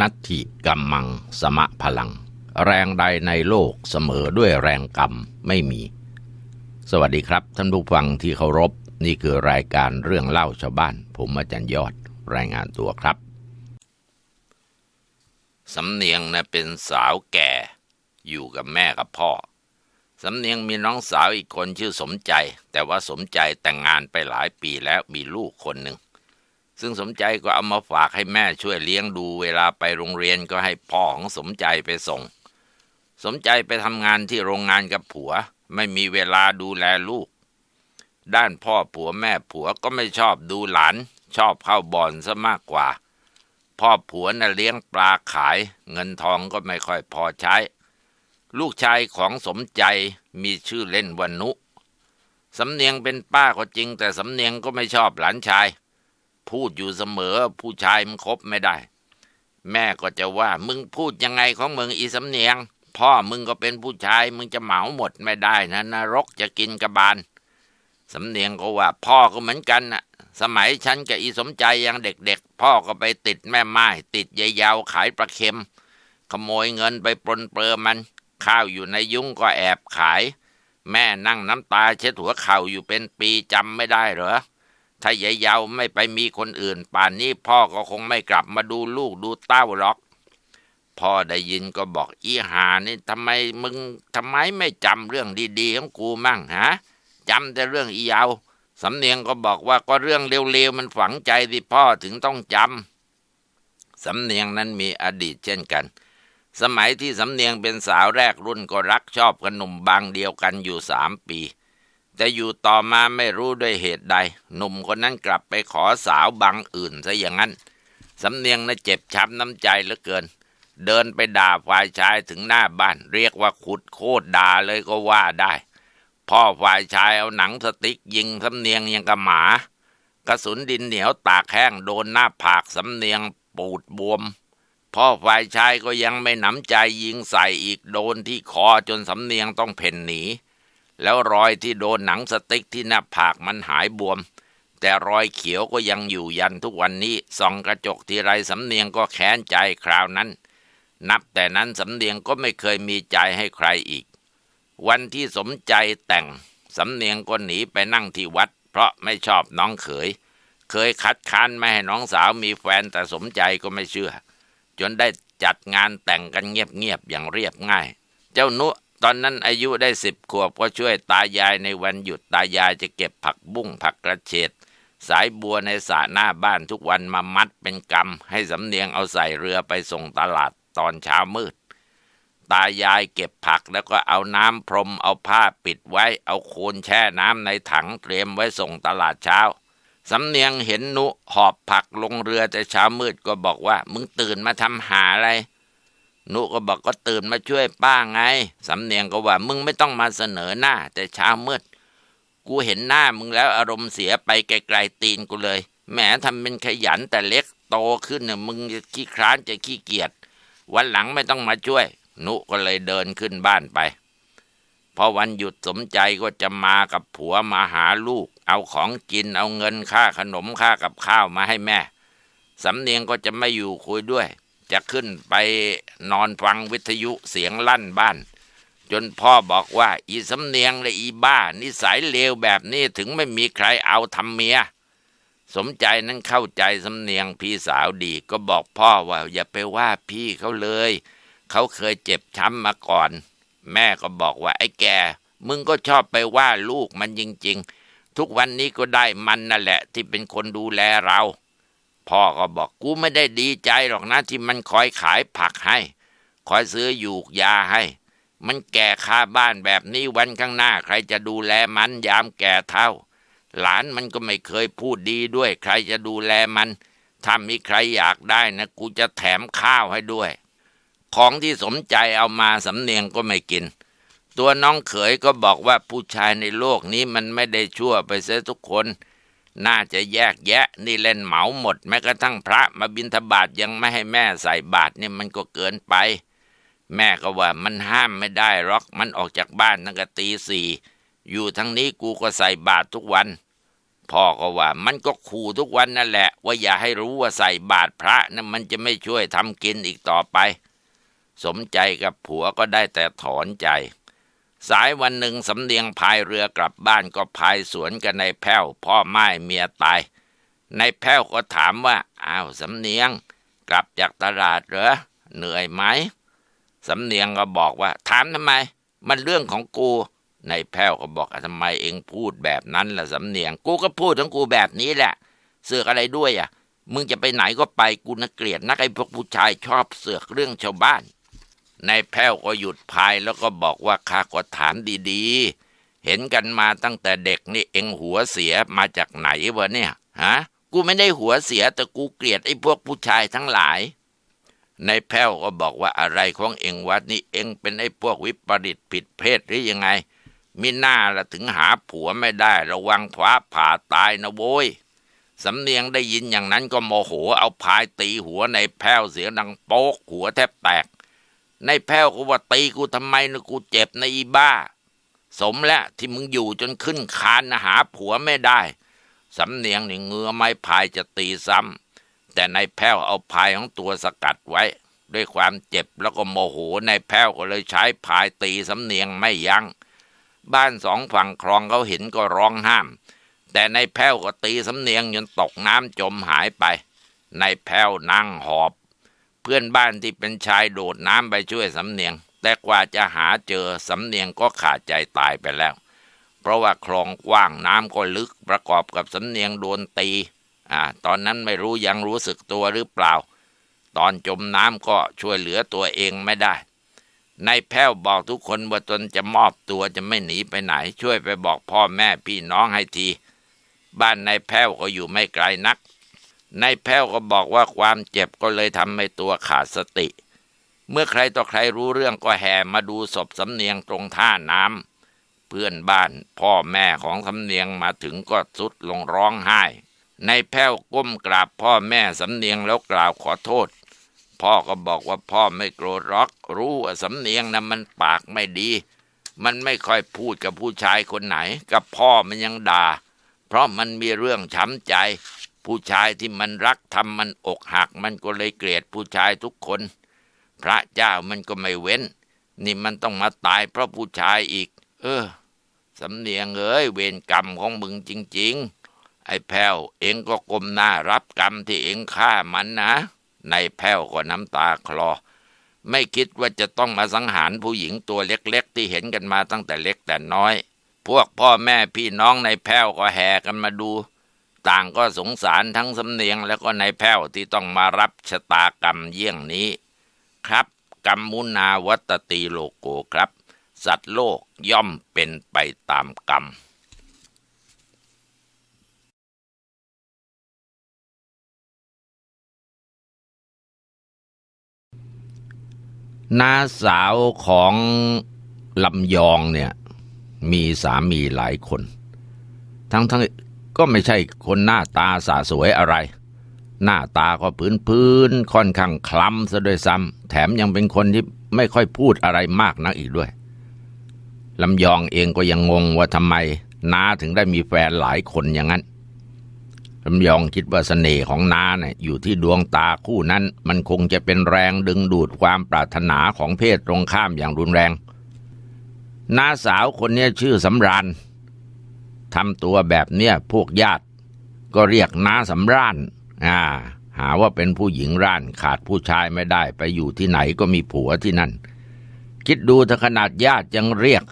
นัตถิกัมมังสมะพลัง แรงใดในโลกเสมอด้วยแรงกรรมไม่มี สวัสดีครับ ท่านผู้ฟังที่เคารพนี่คือรายการเรื่องเล่าชาวบ้าน ผมอาจารย์ยอดรายงานตัวครับ สำเนียงนะเป็นสาวแก่ อยู่กับแม่กับพ่อ สำเนียงมีน้องสาวอีกคนชื่อสมใจ แต่ว่าสมใจแต่งงานไปหลายปีแล้วมีลูกคนหนึ่ง ซึ่งสมใจก็เอามาฝากให้แม่ช่วยเลี้ยงดูเวลาไปโรงเรียนก็ให้พ่อของสมใจไปส่ง สมใจไปทำงานที่โรงงานกับผัว ไม่มีเวลาดูแลลูก ด้านพ่อผัวแม่ผัวก็ไม่ชอบดูหลาน ชอบเข้าบ่อนซะมากกว่า พ่อผัวน่ะเลี้ยงปลาขาย เงินทองก็ไม่ค่อยพอใช้ ลูกชายของสมใจมีชื่อเล่นว่านุสำเนียงเป็นป้าก็จริง แต่สำเนียงก็ไม่ชอบหลานชาย พูดอยู่เสมอ ผู้ชายมันคบไม่ได้ แม่ก็จะว่า มึงพูดยังไงของมึงอีสำเนียง พ่อมึงก็เป็นผู้ชาย มึงจะเหมาหมดไม่ได้นะนรกจะกินกระบาลสำเนียงก็ว่า พ่อก็เหมือนกันน่ะสมัยฉันกับอีสมใจยังเด็กๆ พ่อก็ไปติดแม่ไม้ติดยายยาวขายปลาเค็ม ขโมยเงินไปปลนเปลือมัน ข้าวอยู่ในยุ้งก็แอบขาย แม่นั่งน้ำตาเช็ดหัวเข่าอยู่เป็นปีจำไม่ได้เหรอ ถ้ายายยาวไม่ไปมีคนอื่น ป่านนี้พ่อก็คงไม่กลับมาดูลูกดูเต้าหรอก พ่อได้ยินก็บอกอีหานี่ทำไมมึงทำไมไม่จำเรื่องดีๆของกูมั่งฮะจำแต่เรื่องอียาวสำเนียงก็บอกว่าก็เรื่องเร็วๆมันฝังใจที่พ่อถึงต้องจำสำเนียงนั้นมีอดีตเช่นกัน สมัยที่สำเนียงเป็นสาวแรกรุ่นก็รักชอบกับหนุ่มบางเดียวกันอยู่สามปี แต่อยู่ต่อมาไม่รู้ด้วยเหตุใด หนุ่มคนนั้นกลับไปขอสาวบางอื่นซะอย่างนั้น สำเนียงน่ะเจ็บช้ำน้ำใจเหลือเกิน เดินไปด่าฝ่ายชายถึงหน้าบ้าน เรียกว่าขุดโคตรด่าเลยก็ว่าได้ พ่อฝ่ายชายเอาหนังสติ๊กยิงสำเนียงยังกับหมากระสุนดินเหนียวตากแห้งโดนหน้าผากสำเนียงปูดบวม พ่อฝ่ายชายก็ยังไม่หนำใจยิงใส่อีกโดนที่คอจนสำเนียงต้องเพ่นหนี แล้วรอยที่โดนหนังสติ๊กที่หน้าผากมันหายบวม แต่รอยเขียวก็ยังอยู่ยันทุกวันนี้ส่องกระจกทีไรสำเนียงก็แค้นใจคราวนั้น นับแต่นั้นสำเนียงก็ไม่เคยมีใจให้ใครอีก วันที่สมใจแต่งสำเนียงก็หนีไปนั่งที่วัด เพราะไม่ชอบน้องเขย เคยคัดค้านไม่ให้น้องสาวมีแฟนแต่สมใจก็ไม่เชื่อ จนได้จัดงานแต่งกันเงียบๆอย่างเรียบง่าย เจ้านุ ตอนนั้นอายุได้สิบขวบก็ช่วยตายายในวันหยุดตายายจะเก็บผักบุ้งผักกระเฉดสายบัวในสระหน้าบ้านทุกวันมามัดเป็นกำให้สำเนียงเอาใส่เรือไปส่งตลาดตอนเช้ามืด ตายายเก็บผักแล้วก็เอาน้ำพรมเอาผ้าปิดไว้ เอาโคลนแช่น้ำในถังเตรียมไว้ส่งตลาดเช้าสำเนียงเห็นนุหอบผักลงเรือแต่เช้ามืดก็บอกว่า มึงตื่นมาทำหาอะไร นุก็บอกก็ตื่นมาช่วยป้าไง สำเนียงก็ว่ามึงไม่ต้องมาเสนอหน้า แต่เช้ามืด กูเห็นหน้ามึงแล้วอารมณ์เสียไปไกลๆตีนกูเลย แหมทำเป็นขยันแต่เล็กโตขึ้นเนี่ยมึงจะขี้คร้านจะขี้เกียจ วันหลังไม่ต้องมาช่วย นุก็เลยเดินขึ้นบ้านไปพอวันหยุดสมใจก็จะมากับผัวมาหาลูก เอาของกินเอาเงินค่าขนมค่ากับข้าวมาให้แม่ สำเนียงก็จะไม่อยู่คุยด้วย จะขึ้นไปนอนฟังวิทยุเสียงลั่นบ้าน จนพ่อบอกว่าอีสำเนียงและอีบ้า นิสัยเลวแบบนี้ถึงไม่มีใครเอาทำเมีย สมใจนั้นเข้าใจสำเนียงพี่สาวดีก็บอกพ่อว่าอย่าไปว่าพี่เขาเลย เขาเคยเจ็บช้ำมาก่อน แม่ก็บอกว่าไอ้แกมึงก็ชอบไปว่าลูกมันจริง ๆ ทุกวันนี้ก็ได้มันนั่นแหละที่เป็นคนดูแลเรา พ่อก็บอกกูไม่ได้ดีใจหรอกนะที่มันคอยขายผักให้ คอยซื้อยูกยาให้ มันแก่คาบ้านแบบนี้วันข้างหน้าใครจะดูแลมันยามแก่เท่า หลานมันก็ไม่เคยพูดดีด้วย ใครจะดูแลมันถ้ามีใครอยากได้นะกูจะแถมข้าวให้ด้วย ของที่สมใจเอามาสำเนียงก็ไม่กิน ตัวน้องเขยก็บอกว่าผู้ชายในโลกนี้มันไม่ได้ชั่วไปเสียทุกคน น่าจะแยกแยะ นี่เล่นเหมาหมด แม้กระทั่งพระมาบิณฑบาตยังไม่ให้แม่ใส่บาตรนี่มันก็เกินไป แม่ก็ว่ามันห้ามไม่ได้หรอก มันออกจากบ้านตั้งแต่ตีสี่อยู่ทั้งนี้กูก็ใส่บาตรทุกวัน พ่อก็ว่ามันก็ขู่ทุกวันนั่นแหละ ว่าอย่าให้รู้ว่าใส่บาตรพระนะั่นมันจะไม่ช่วยทำกินอีกต่อไป สมใจกับผัวก็ได้แต่ถอนใจ สายวันหนึ่งสำเนียงพายเรือกลับบ้านก็พายสวนกันในแพ้ว พ่อไม้เมียตายในแพ้วก็ถามว่าอ้าวสำเนียง กลับจากตลาดเหรอเหนื่อยไหมสำเนียงก็บอกว่า ถามทำไม มันเรื่องของกูในแพ้วก็บอกทำไมเองพูดแบบนั้นล่ะสำเนียง กูก็พูดของกูแบบนี้แหละ เสือกอะไรด้วยอะ มึงจะไปไหนก็ไปกูนักเกลียดนักไอ้พวกผู้ชายชอบเสือกเรื่องชาวบ้าน ในแพ้วก็หยุดพายแล้วก็บอกว่าข้าก็ถามดีๆ เห็นกันมาตั้งแต่เด็กนี่เองหัวเสียมาจากไหนวะเนี่ยฮะกูไม่ได้หัวเสียแต่กูเกลียดไอ้พวกผู้ชายทั้งหลายในแพ้วก็บอกว่าอะไรของเองวัดนี่เองเป็นไอ้พวกวิปริตผิดเพศหรือยังไงมิหน้าละถึงหาผัวไม่ได้ระวังคว้าผ่าตายนะโว้ยสำเนียงได้ยินอย่างนั้นก็โมโหเอาพายตีหัวในแพ้วเสียดังโป๊กหัวแทบแตก ในแพ้วก็ว่าตีกูทำไมนะกูเจ็บในอีบ้า สมแล้วที่มึงอยู่จนขึ้นคานหาผัวไม่ได้ สำเนียงนี่เงือไม้พายจะตีซ้ำแต่ในแพ้วเอาพายของตัวสกัดไว้ ด้วยความเจ็บแล้วก็โมโหในแพ้วก็เลยใช้พายตีสำเนียงไม่ยัง้งบ้านสองฝั่งคลองเขาเห็นก็ร้องห้าม แต่ในแพ้วก็ตีสำเนียงจนตกน้ำจมหายไป ในแพ้วนั่งหอบ พื่อนบ้านที่เป็นชายโดดน้ำไปช่วยสำเนียง แต่กว่าจะหาเจอสำเนียงก็ขาดใจตายไปแล้ว เพราะว่าคลองกว้างน้ำก็ลึกประกอบกับสำเนียงโดนตีอ่าตอนนั้นไม่รู้ยังรู้สึกตัวหรือเปล่า ตอนจมน้ำก็ช่วยเหลือตัวเองไม่ได้นายแพ้วบอกทุกคนว่าตนจะมอบตัวจะไม่หนีไปไหน ช่วยไปบอกพ่อแม่พี่น้องให้ที บ้านนายแพ้วก็อยู่ไม่ไกลนัก นายแพ้วก็บอกว่าความเจ็บก็เลยทำให้ตัวขาดสติ เมื่อใครต่อใครรู้เรื่องก็แห่มาดูศพสำเนียงตรงท่าน้ำเพื่อนบ้านพ่อแม่ของสำเนียงมาถึงก็สุดลงร้องไห้นายแพ้วก้มกราบพ่อแม่สำเนียงแล้วกล่าวขอโทษ พ่อก็บอกว่าพ่อไม่โกรธรอก รู้ว่าสำเนียงนะมันปากไม่ดี มันไม่ค่อยพูดกับผู้ชายคนไหน กับพ่อมันยังด่า เพราะมันมีเรื่องช้ำใจ ผู้ชายที่มันรักทำมันอกหัก มันก็เลยเกลียดผู้ชายทุกคน พระเจ้ามันก็ไม่เว้น นี่มันต้องมาตายเพราะผู้ชายอีก เออสำเนียงเอ้ยเวรกรรมของมึงจริง ๆ ไอ้แพ้วเองก็กลมหน้ารับกรรมที่เองฆ่ามันนะ ในแพ้วก็น้ำตาคลอ ไม่คิดว่าจะต้องมาสังหารผู้หญิงตัวเล็กๆ ที่เห็นกันมาตั้งแต่เล็กแต่น้อย พวกพ่อแม่พี่น้องในแพ้วก็แห่กันมาดู ต่างก็สงสารทั้งสำเนียงแล้วก็ในแพ้วที่ต้องมารับชะตากรรมเยี่ยงนี้ ครับกรรมมุนาวัตตีโลโกครับ สัตว์โลกย่อมเป็นไปตามกรรมน้าสาวของลำยองเนี่ยมีสามีหลายคน ทั้งทั้ง ก็ไม่ใช่คนหน้าตาสาสวยอะไร หน้าตาก็พื้นพื้นค่อนข้างคล้ำซะด้วยซ้ำแถมยังเป็นคนที่ไม่ค่อยพูดอะไรมากนักอีกด้วยลำยองเองก็ยังงงว่าทำไมน้าถึงได้มีแฟนหลายคนอย่างนั้นลำยองคิดว่าสเสน่ห์ของน้าเนี่ยอยู่ที่ดวงตาคู่นั้น มันคงจะเป็นแรงดึงดูดความปรารถนาของเพศตรงข้ามอย่างรุนแรงน้าสาวคนนี้ชื่อสำราญ ทำตัวแบบเนี้ยพวกญาติ ก็เรียกน้าสำราญอ่า หาว่าเป็นผู้หญิงร่านขาดผู้ชายไม่ได้ไปอยู่ที่ไหนก็มีผัวที่นั่น คิดดูถ้าขนาดญาติยังเรียก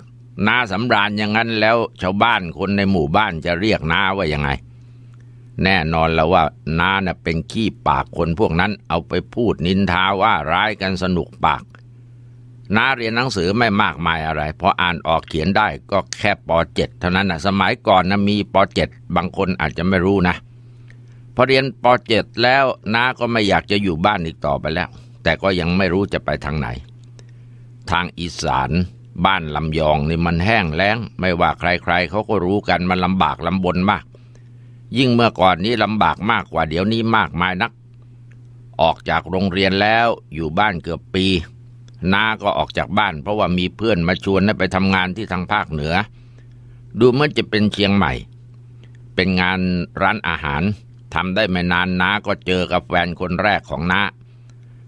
น้าสำราญอย่างนั้นแล้วชาวบ้านคนในหมู่บ้านจะเรียกน้าว่ายังไง แน่นอนแล้วว่าน้าเน่ะเป็นขี้ปากคนพวกนั้นเอาไปพูดนินทาว่าร้ายกันสนุกปาก น้าเรียนหนังสือไม่มากมายอะไรพออ่านออกเขียนได้ก็แค่ป .7 เท่านั้นนะสมัยก่อนนะมีป .7 บางคนอาจจะไม่รู้นะ พอเรียนป .7 แล้วน้าก็ไม่อยากจะอยู่บ้านอีกต่อไปแล้ว แต่ก็ยังไม่รู้จะไปทางไหน ทางอีสานบ้านลำยองนี่มันแห้งแล้ง ไม่ว่าใครๆเขาก็รู้กันมันลำบากลำบนมาก ยิ่งเมื่อก่อนนี้ลำบากมากกว่าเดี๋ยวนี้มากมายนัก ออกจากโรงเรียนแล้วอยู่บ้านเกือบปี น้าก็ออกจากบ้าน เพราะว่ามีเพื่อนมาชวนให้ไปทำงานที่ทางภาคเหนือ ดูเหมือนจะเป็นเชียงใหม่ เป็นงานร้านอาหารทำได้ไม่นานน้าก็เจอกับแฟนคนแรกของน้า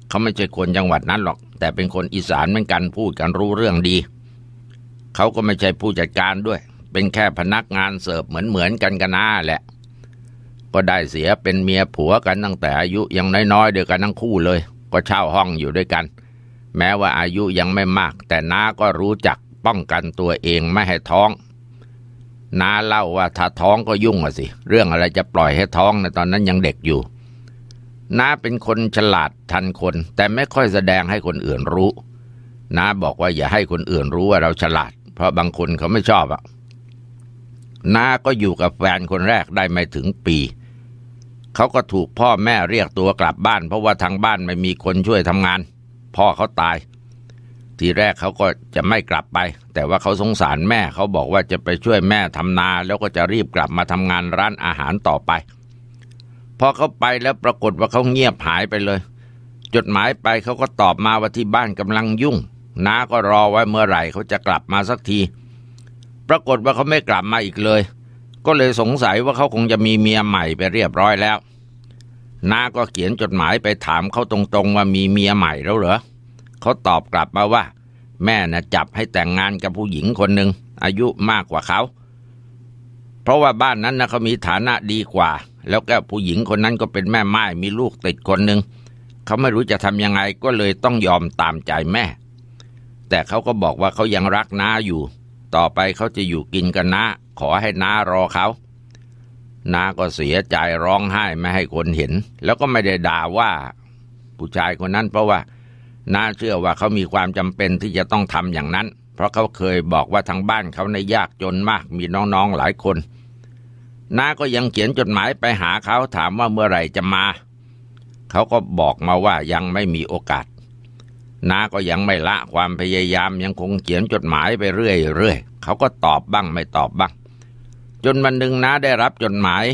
เขาไม่ใช่คนจังหวัดนั้นหรอก แต่เป็นคนอีสานเหมือนกันพูดกันรู้เรื่องดี เขาก็ไม่ใช่ผู้จัดการด้วย เป็นแค่พนักงานเสิร์ฟเหมือนเหมือนๆกันกันน้าแหละ ก็ได้เสียเป็นเมียผัวกันตั้งแต่อายุยังน้อยๆเดียวกันทั้งคู่เลย ก็เช่าห้องอยู่ด้วยกัน แม้ว่าอายุยังไม่มาก แต่น้าก็รู้จักป้องกันตัวเองไม่ให้ท้องน้าเล่าว่าถ้าท้องก็ยุ่งอะสิ เรื่องอะไรจะปล่อยให้ท้องในตอนนั้นยังเด็กอยู่น้าเป็นคนฉลาดทันคน แต่ไม่ค่อยแสดงให้คนอื่นรู้น้าบอกว่าอย่าให้คนอื่นรู้ว่าเราฉลาด เพราะบางคนเขาไม่ชอบอะน้าก็อยู่กับแฟนคนแรกได้ไม่ถึงปีเขาก็ถูกพ่อแม่เรียกตัวกลับบ้าน เพราะว่าทางบ้านไม่มีคนช่วยทำงาน พ่อเขาตาย ทีแรกเขาก็จะไม่กลับไป แต่ว่าเขาสงสารแม่เขาบอกว่าจะไปช่วยแม่ทำนา แล้วก็จะรีบกลับมาทำงานร้านอาหารต่อไป พอเขาไปแล้วปรากฏว่าเขาเงียบหายไปเลย จดหมายไปเขาก็ตอบมาว่าที่บ้านกำลังยุ่งน้าก็รอไว้เมื่อไหร่เขาจะกลับมาสักที ปรากฏว่าเขาไม่กลับมาอีกเลย ก็เลยสงสัยว่าเขาคงจะมีเมียใหม่ไปเรียบร้อยแล้ว น้าก็เขียนจดหมายไปถามเขาตรงๆว่ามีเมียใหม่แล้วเหรอเขาตอบกลับมาว่า แม่น่ะจับให้แต่งงานกับผู้หญิงคนหนึ่งอายุมากกว่าเขา เพราะว่าบ้านนั้นนะเขามีฐานะดีกว่า แล้วก็ผู้หญิงคนนั้นก็เป็นแม่ไม้มีลูกติดคนหนึ่งเขาไม่รู้จะทำยังไงก็เลยต้องยอมตามใจแม่ แต่เขาก็บอกว่าเขายังรักน้าอยู่ ต่อไปเขาจะอยู่กินกันน้าขอให้น้ารอเขา น้าก็เสียใจร้องไห้ไม่ให้คนเห็น แล้วก็ไม่ได้ด่าว่าผู้ชายคนนั้น เพราะว่าน้าเชื่อว่าเขามีความจำเป็นที่จะต้องทำอย่างนั้น เพราะเขาเคยบอกว่าทางบ้านเขาในยากจนมากมีน้องๆหลายคนน้าก็ยังเขียนจดหมายไปหาเขาถามว่าเมื่อไหร่จะมา เขาก็บอกมาว่ายังไม่มีโอกาสน้าก็ยังไม่ละความพยายามยังคงเขียนจดหมายไปเรื่อยๆเขาก็ตอบบ้างไม่ตอบบ้าง จนวันหนึ่งน้าได้รับจดหมาย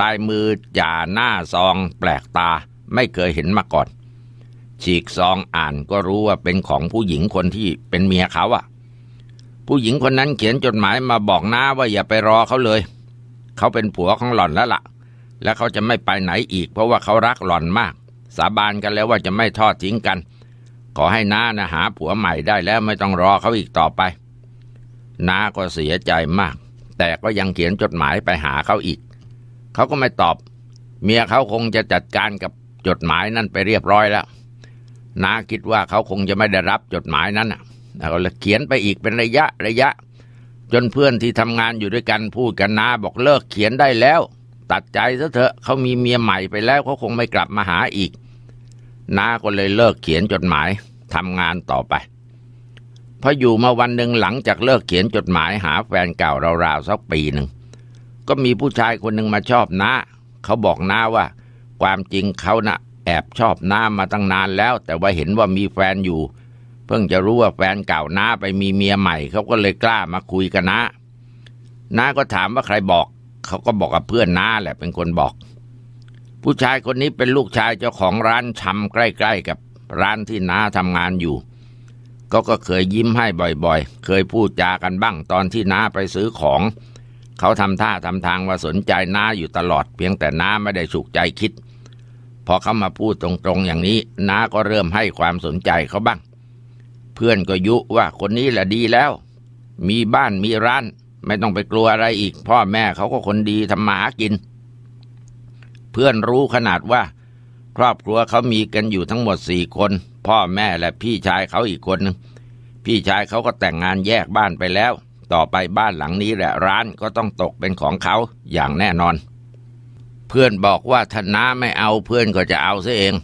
ลายมือจ่าหน้าซองแปลกตาไม่เคยเห็นมาก่อน ฉีกซองอ่านก็รู้ว่าเป็นของผู้หญิงคนที่เป็นเมียเขาอะผู้หญิงคนนั้นเขียนจดหมายมาบอกน้าว่าอย่าไปรอเขาเลย เขาเป็นผัวของหล่อนแล้วละ่ะ และเขาจะไม่ไปไหนอีก เพราะว่าเขารักหล่อนมาก สาบานกันแล้วว่าจะไม่ทอดทิ้งกัน ขอให้น้านะหาผัวใหม่ได้แล้วไม่ต้องรอเขาอีกต่อไปน้าก็เสียใจมาก แต่ก็ยังเขียนจดหมายไปหาเขาอีก เขาก็ไม่ตอบ เมียเขาคงจะจัดการกับจดหมายนั่นไปเรียบร้อยแล้วน้าคิดว่าเขาคงจะไม่ได้รับจดหมายนั้นอะเขาเลยเขียนไปอีกเป็นระยะระยะ จนเพื่อนที่ทำงานอยู่ด้วยกันพูดกันนาบอกเลิกเขียนได้แล้ว ตัดใจซะเถอะเขามีเมียใหม่ไปแล้วเขาคงไม่กลับมาหาอีกน้าก็เลยเลิกเขียนจดหมายทำงานต่อไป พออยู่มาวันหนึ่งหลังจากเลิกเขียนจดหมายหาแฟนเก่าราวๆสักปีหนึ่งก็มีผู้ชายคนหนึ่งมาชอบน้าเขาบอกน้าว่า ความจริงเขานะ่ะแอบชอบน้ามาตั้งนานแล้ว แต่ว่าเห็นว่ามีแฟนอยู่ เพิ่งจะรู้ว่าแฟนเก่าน้าไปมีเมียใหม่เขาก็เลยกล้ามาคุยกันน้าน้าก็ถามว่าใครบอก เขาก็บอกกับเพื่อนน้าแหละเป็นคนบอก ผู้ชายคนนี้เป็นลูกชายเจ้าของร้านชำใกล้ ๆ กับร้านที่น้าทำงานอยู่ ก็ก็เคยยิ้มให้บ่อยๆ เคยพูดจากันบ้างตอนที่น้าไปซื้อของ เขาทำท่าทำทางว่าสนใจน้าอยู่ตลอด เพียงแต่น้าไม่ได้ฉุกใจคิด พอเขามาพูดตรงๆอย่างนี้ น้าก็เริ่มให้ความสนใจเขาบ้าง เพื่อนก็ยุว่าคนนี้แหละดีแล้ว มีบ้านมีร้าน ไม่ต้องไปกลัวอะไรอีก พ่อแม่เขาก็คนดีทำมาหากิน เพื่อนรู้ขนาดว่า ครอบครัวเขามีกันอยู่ทั้งหมดสี่คน พ่อแม่และพี่ชายเขาอีกคนหนึ่งพี่ชายเขาก็แต่งงานแยกบ้านไปแล้ว ต่อไปบ้านหลังนี้แหละร้านก็ต้องตกเป็นของเขาอย่างแน่นอน เพื่อนบอกว่าถ้าน้าไม่เอาเพื่อนก็จะเอาซะเอง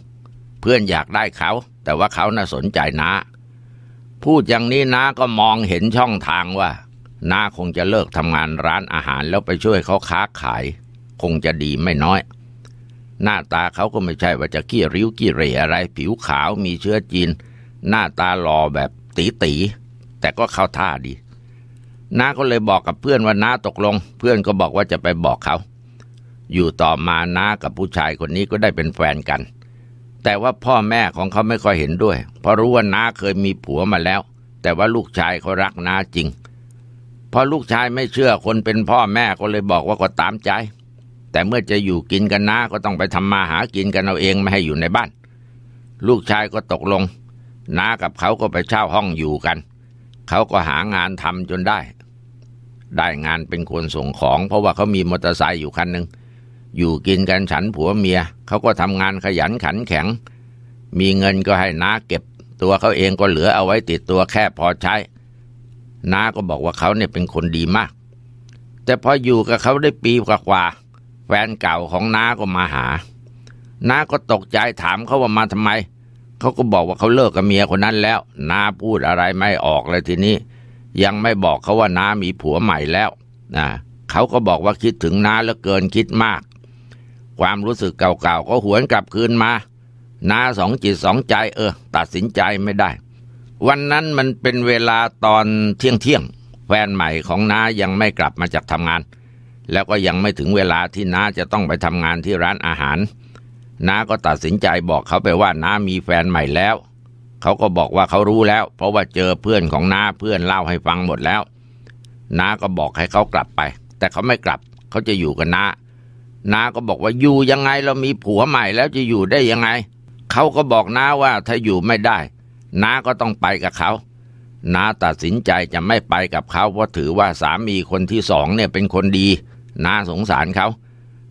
เพื่อนอยากได้เขา แต่ว่าเขาน่าสนใจน้าพูดอย่างนี้น้าก็มองเห็นช่องทางว่าน้าคงจะเลิกทำงานร้านอาหารแล้วไปช่วยเขาค้าขาย คงจะดีไม่น้อย หน้าตาเขาก็ไม่ใช่ว่าจะขี้ริ้วขี้เรอะไร ผิวขาวมีเชื้อจีน หน้าตาหล่อแบบตีตีแต่ก็เข้าท่าดีน้าก็เลยบอกกับเพื่อนว่าน้าตกลง เพื่อนก็บอกว่าจะไปบอกเขา อยู่ต่อมาน้ากับผู้ชายคนนี้ก็ได้เป็นแฟนกัน แต่ว่าพ่อแม่ของเขาไม่ค่อยเห็นด้วย เพราะรู้ว่าน้าเคยมีผัวมาแล้ว แต่ว่าลูกชายเขารักน้าจริงพอลูกชายไม่เชื่อคนเป็นพ่อแม่ก็เลยบอกว่าก็ตามใจ แต่เมื่อจะอยู่กินกันนะก็ต้องไปทำมาหากินกันเอาเองไม่ให้อยู่ในบ้าน ลูกชายก็ตกลงน้ากับเขาก็ไปเช่าห้องอยู่กัน เขาก็หางานทำจนได้ ได้งานเป็นคนส่งของ เพราะว่าเขามีมอเตอร์ไซค์อยู่คันหนึ่งอยู่กินกันฉันผัวเมีย เขาก็ทำงานขยันขันแข็ง มีเงินก็ให้น้าเก็บ ตัวเขาเองก็เหลือเอาไว้ติดตัวแค่พอใช้น้าก็บอกว่าเขาเนี่ยเป็นคนดีมาก แต่พออยู่กับเขาได้ปีกว่า แฟนเก่าของน้าก็มาหา น้าก็ตกใจถามเขาว่ามาทำไม เขาก็บอกว่าเขาเลิกกับเมียคนนั้นแล้ว น้าพูดอะไรไม่ออกเลยทีนี้ ยังไม่บอกเขาว่าน้ามีผัวใหม่แล้วนะเขาก็บอกว่าคิดถึงน้าแล้วเกินคิดมาก ความรู้สึกเก่าๆก็หวนกลับคืนมา น้าสองจิตสองใจเออ ตัดสินใจไม่ได้ วันนั้นมันเป็นเวลาตอนเที่ยงเที่ยงแฟนใหม่ของน้ายังไม่กลับมาจากทำงาน แล้วก็ยังไม่ถึงเวลาที่น้าจะต้องไปทำงานที่ร้านอาหาร น้าก็ตัดสินใจบอกเขาไปว่าน้ามีแฟนใหม่แล้ว เขาก็บอกว่าเขารู้แล้ว เพราะว่าเจอเพื่อนของน้าเพื่อนเล่าให้ฟังหมดแล้ว น้าก็บอกให้เขากลับไป แต่เขาไม่กลับ เขาจะอยู่กับน้า น้าก็บอกว่าอยู่ยังไงเรามีผัวใหม่แล้วจะอยู่ได้ยังไง เขาก็บอกน้าว่าถ้าอยู่ไม่ได้ น้าก็ต้องไปกับเขาน้าตัดสินใจจะไม่ไปกับเขาเพราะถือว่าสามีคนที่สองเนี่ยเป็นคนดี น้าสงสารเขา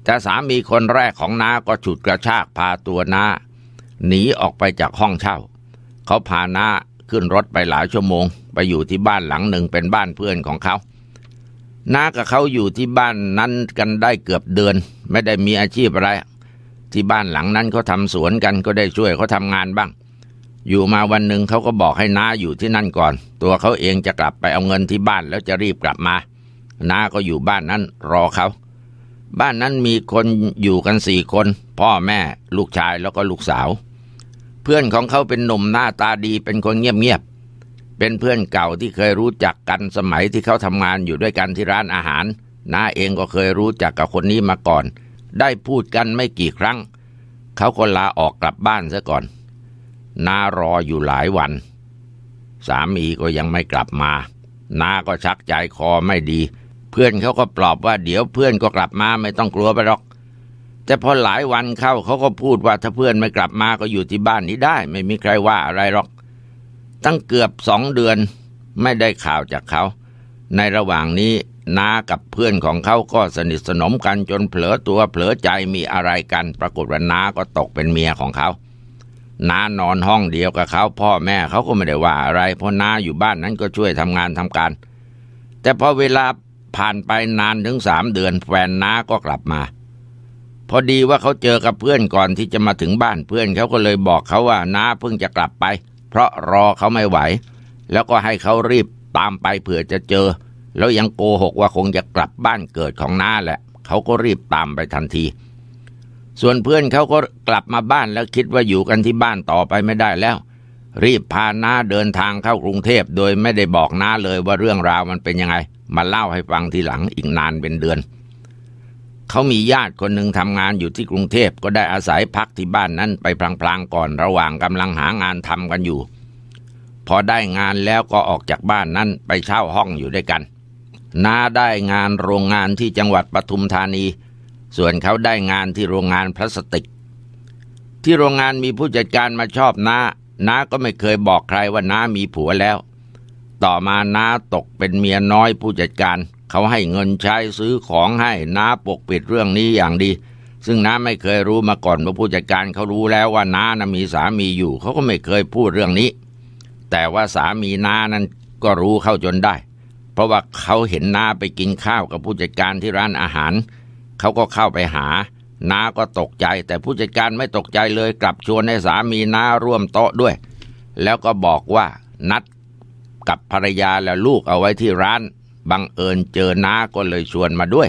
แต่สามีคนแรกของน้าก็ฉุดกระชากพาตัวน้า หนีออกไปจากห้องเช่า เขาพาน้าขึ้นรถไปหลายชั่วโมง ไปอยู่ที่บ้านหลังหนึ่งเป็นบ้านเพื่อนของเขาน้ากับเขาอยู่ที่บ้านนั้นกันได้เกือบเดือน ไม่ได้มีอาชีพอะไร ที่บ้านหลังนั้นเขาทำสวนกันก็ได้ช่วยเขาทำงานบ้าง อยู่มาวันหนึ่งเขาก็บอกให้น้าอยู่ที่นั่นก่อน ตัวเขาเองจะกลับไปเอาเงินที่บ้านแล้วจะรีบกลับมา น้าก็อยู่บ้านนั้นรอเขา บ้านนั้นมีคนอยู่กันสี่คน พ่อแม่ลูกชายแล้วก็ลูกสาว เพื่อนของเขาเป็นหนุ่มหน้าตาดีเป็นคนเงียบๆเป็นเพื่อนเก่าที่เคยรู้จักกันสมัยที่เขาทำงานอยู่ด้วยกันที่ร้านอาหารน้าเองก็เคยรู้จักกับคนนี้มาก่อน ได้พูดกันไม่กี่ครั้ง เขาก็ลาออกกลับบ้านซะก่อนน้ารออยู่หลายวัน สามีก็ยังไม่กลับมาน้าก็ชักใจคอไม่ดี พื่อนเขาก็ปลอบว่าเดี๋ยวเพื่อนก็กลับมาไม่ต้องกลัวไปหรอก แต่พอหลายวันเข้าเขาก็พูดว่าถ้าเพื่อนไม่กลับมาก็อยู่ที่บ้านนี้ได้ ไม่มีใครว่าอะไรหรอก ตั้งเกือบสองเดือนไม่ได้ข่าวจากเขา ในระหว่างนี้น้ากับเพื่อนของเขาก็สนิทสนมกันจนเผลอตัวเผลอใจมีอะไรกัน ปรากฏว่าน้าก็ตกเป็นเมียของเขาน้านอนห้องเดียวกับเขาพ่อแม่เขาก็ไม่ได้ว่าอะไร เพราะน้าอยู่บ้านนั้นก็ช่วยทำงานทำการ แต่พอเวลา ผ่านไปนานถึงสามเดือนแฟนน้าก็กลับมา พอดีว่าเขาเจอกับเพื่อนก่อนที่จะมาถึงบ้านเพื่อนเขาก็เลยบอกเขาว่าน้าเพิ่งจะกลับไป เพราะรอเขาไม่ไหว แล้วก็ให้เขารีบตามไปเผื่อจะเจอ แล้วยังโกหกว่าคงจะกลับบ้านเกิดของน้าแหละเขาก็รีบตามไปทันที ส่วนเพื่อนเขาก็กลับมาบ้านแล้วคิดว่าอยู่กันที่บ้านต่อไปไม่ได้แล้วรีบพาน้าเดินทางเข้ากรุงเทพโดยไม่ได้บอกน้าเลยว่าเรื่องราวมันเป็นยังไง มาเล่าให้ฟังทีหลังอีกนานเป็นเดือน เขามีญาติคนหนึ่งทำงานอยู่ที่กรุงเทพก็ได้อาศัยพักที่บ้านนั้นไปพลางๆก่อนระหว่างกำลังหางานทำกันอยู่ พอได้งานแล้วก็ออกจากบ้านนั้นไปเช่าห้องอยู่ด้วยกันน้าได้งานโรงงานที่จังหวัดปทุมธานี ส่วนเขาได้งานที่โรงงานพลาสติก ที่โรงงานมีผู้จัดการมาชอบน้าน้าก็ไม่เคยบอกใครว่าน้ามีผัวแล้ว ต่อมาน้าตกเป็นเมียน้อยผู้จัดการ เขาให้เงินใช้ซื้อของให้น้าปกปิดเรื่องนี้อย่างดี ซึ่งน้าไม่เคยรู้มาก่อนว่าผู้จัดการเขารู้แล้วว่าน้านะมีสามีอยู่ เขาก็ไม่เคยพูดเรื่องนี้ แต่ว่าสามีน้านั้นก็รู้เข้าจนได้ เพราะว่าเขาเห็นน้าไปกินข้าวกับผู้จัดการที่ร้านอาหาร เขาก็เข้าไปหาน้าก็ตกใจ แต่ผู้จัดการไม่ตกใจเลยกลับชวนให้สามีน้าร่วมโต๊ะด้วย แล้วก็บอกว่านัด กับภรรยาและลูกเอาไว้ที่ร้าน บังเอิญเจอน้าก็เลยชวนมาด้วย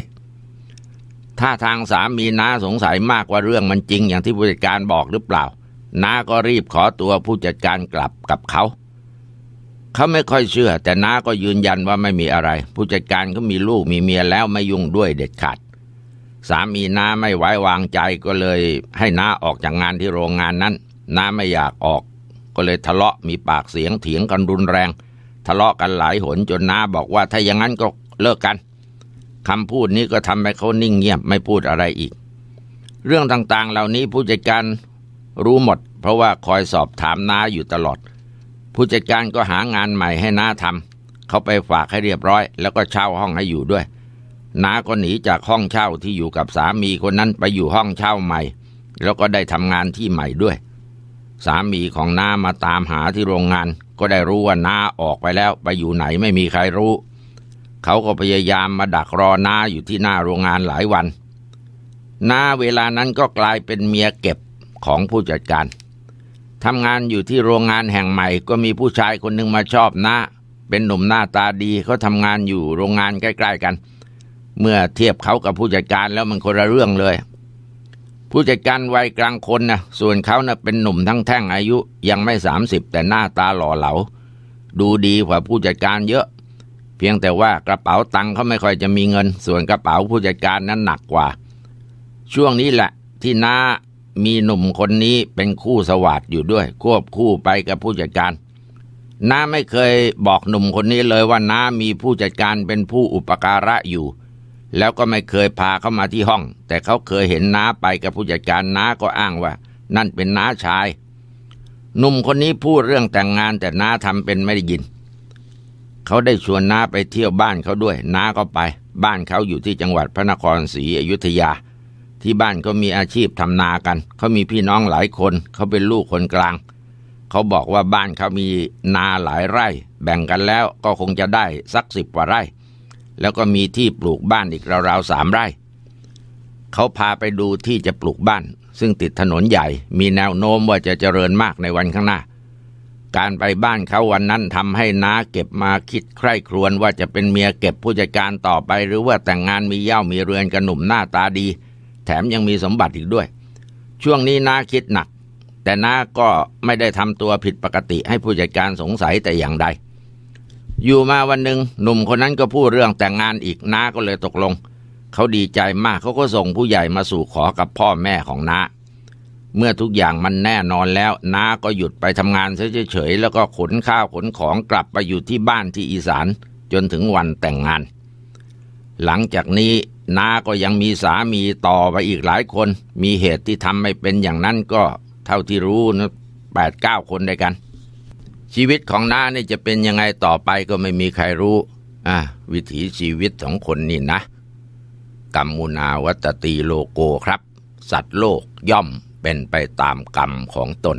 ถ้าทางสามีน้าสงสัยมากว่าเรื่องมันจริงอย่างที่ผู้จัดการบอกหรือเปล่า น้าก็รีบขอตัวผู้จัดการกลับกับเขา เขาไม่ค่อยเชื่อ แต่น้าก็ยืนยันว่าไม่มีอะไร ผู้จัดการก็มีลูกมีเมียแล้วไม่ยุ่งด้วยเด็ดขาด สามีน้าไม่ไว้วางใจก็เลยให้น้าออกจากงานที่โรงงานนั้น น้าไม่อยากออก ก็เลยทะเลาะมีปากเสียงเถียงกันรุนแรง ทะเลาะกันหลายหนจนน้าบอกว่าถ้าอย่างนั้นก็เลิกกันคำพูดนี้ก็ทำให้เขานิ่งเงียบไม่พูดอะไรอีก เรื่องต่างๆ เหล่านี้ผู้จัดการรู้หมด เพราะว่าคอยสอบถามน้าอยู่ตลอด ผู้จัดการก็หางานใหม่ให้น้าทำเขาไปฝากให้เรียบร้อย แล้วก็เช่าห้องให้อยู่ด้วยน้าก็หนีจากห้องเช่าที่อยู่กับสามีคนนั้นไปอยู่ห้องเช่าใหม่ แล้วก็ได้ทำงานที่ใหม่ด้วย สามีของน้ามาตามหาที่โรงงาน ก็ได้รู้ว่าน้าออกไปแล้วไปอยู่ไหนไม่มีใครรู้ เขาก็พยายามมาดักรอน้าอยู่ที่หน้าโรงงานหลายวัน น้าเวลานั้นก็กลายเป็นเมียเก็บของผู้จัดการทำงานอยู่ที่โรงงานแห่งใหม่ ก็มีผู้ชายคนหนึ่งมาชอบน้าเป็นหนุ่มหน้าตาดีเขาทำงานอยู่โรงงานใกล้ ๆ กัน เมื่อเทียบเขากับผู้จัดการแล้วมันคนละเรื่องเลย ผู้จัดการวัยกลางคนนะส่วนเขานะ่ะเป็นหนุ่มทั้งแท่งอายุยังไม่สามสิบแต่หน้าตาหล่อเหลา ดูดีกว่าผู้จัดการเยอะ เพียงแต่ว่ากระเป๋าตังค์เขาไม่ค่อยจะมีเงิน ส่วนกระเป๋าผู้จัดการนั้นหนักกว่า ช่วงนี้แหละที่น้ามีหนุ่มคนนี้เป็นคู่สวัสดอยู่ด้วย ควบคู่ไปกับผู้จัดการน้าไม่เคยบอกหนุ่มคนนี้เลยว่าน้ามีผู้จัดการเป็นผู้อุปการะอยู่ แล้วก็ไม่เคยพาเขามาที่ห้อง แต่เขาเคยเห็นน้าไปกับผู้จัดการน้าก็อ้างว่า นั่นเป็นน้าชาย หนุ่มคนนี้พูดเรื่องแต่งงานแต่น้าทำเป็นไม่ได้ยิน เขาได้ชวนน้าไปเที่ยวบ้านเขาด้วย น้าก็ไป บ้านเขาอยู่ที่จังหวัดพระนครศรีอยุธยา ที่บ้านก็มีอาชีพทำนากัน เขามีพี่น้องหลายคน เขาเป็นลูกคนกลาง เขาบอกว่าบ้านเขามีนาหลายไร่ แบ่งกันแล้วก็คงจะได้สักสิบกว่าไร่ แล้วก็มีที่ปลูกบ้านอีกราวๆสามไร่ เขาพาไปดูที่จะปลูกบ้าน ซึ่งติดถนนใหญ่ มีแนวโน้มว่าจะเจริญมากในวันข้างหน้า การไปบ้านเขาวันนั้นทำให้น้าเก็บมาคิดใคร่ครวญว่าจะเป็นเมียเก็บผู้จัดการต่อไป หรือว่าแต่งงานมีเย่ามีเรือนกับหนุ่มหน้าตาดี แถมยังมีสมบัติอีกด้วย ช่วงนี้น้าคิดหนัก แต่น้าก็ไม่ได้ทำตัวผิดปกติให้ผู้จัดการสงสัยแต่อย่างใด อยู่มาวันหนึ่งหนุ่มคนนั้นก็พูดเรื่องแต่งงานอีกน้าก็เลยตกลง เขาดีใจมากเขาก็ส่งผู้ใหญ่มาสู่ขอกับพ่อแม่ของน้าเมื่อทุกอย่างมันแน่นอนแล้วน้าก็หยุดไปทำงานเฉยๆแล้วก็ขนข้าวขนของกลับไปอยู่ที่บ้านที่อีสานจนถึงวันแต่งงาน หลังจากนี้น้าก็ยังมีสามีต่อไปอีกหลายคน มีเหตุที่ทำไม่เป็นอย่างนั้นก็เท่าที่รู้นะแปดเก้าคนด้วยกัน ชีวิตของน้านี่จะเป็นยังไงต่อไปก็ไม่มีใครรู้ อะวิถีชีวิตของคนนี่นะกัมมุนาวัตตีโลโกครับ สัตว์โลกย่อมเป็นไปตามกรรมของตน